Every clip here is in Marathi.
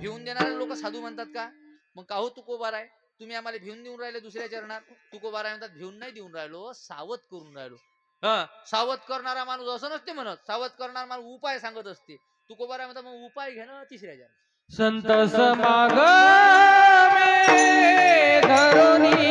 भिवून देणारे लोक साधू म्हणतात का? मग काहो तुकोबार आहे तुम्ही आम्हाला भिवून देऊन राहिले दुसऱ्या चरणात. तुकोबार आहे म्हणतात भिवून नाही देऊन राहिलो सावध करून राहिलो. हा. सावध करणारा माणूस असं नसते म्हणत. सावध करणारा माणूस उपाय सांगत असते. तुकोबार आहे म्हणतात मग उपाय घेणं तिसऱ्या चरणात. संत समागमे धरुनी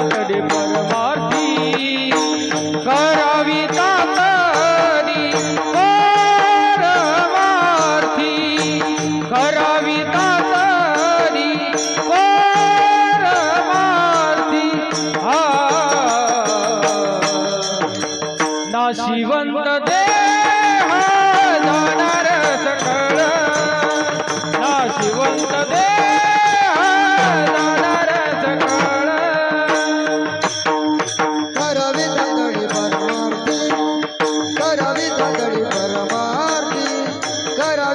करावी तातडी करावी तातडी परमार्थी. करावी तातडी परमार्थी. हा. नाशिवंत देह जाणार सकळ. नाशिवंत देह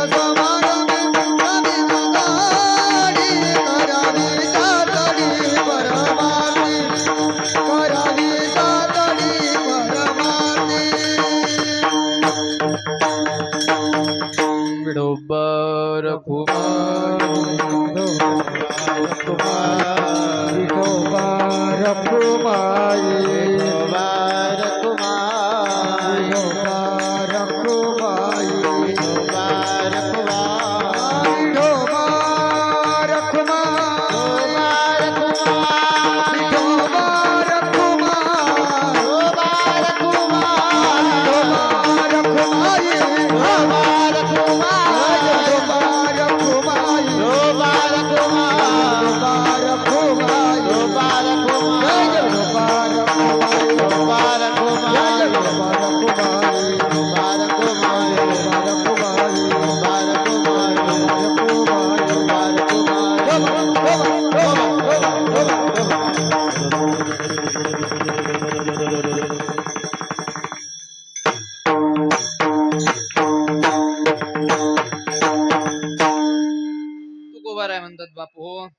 संत समागमे og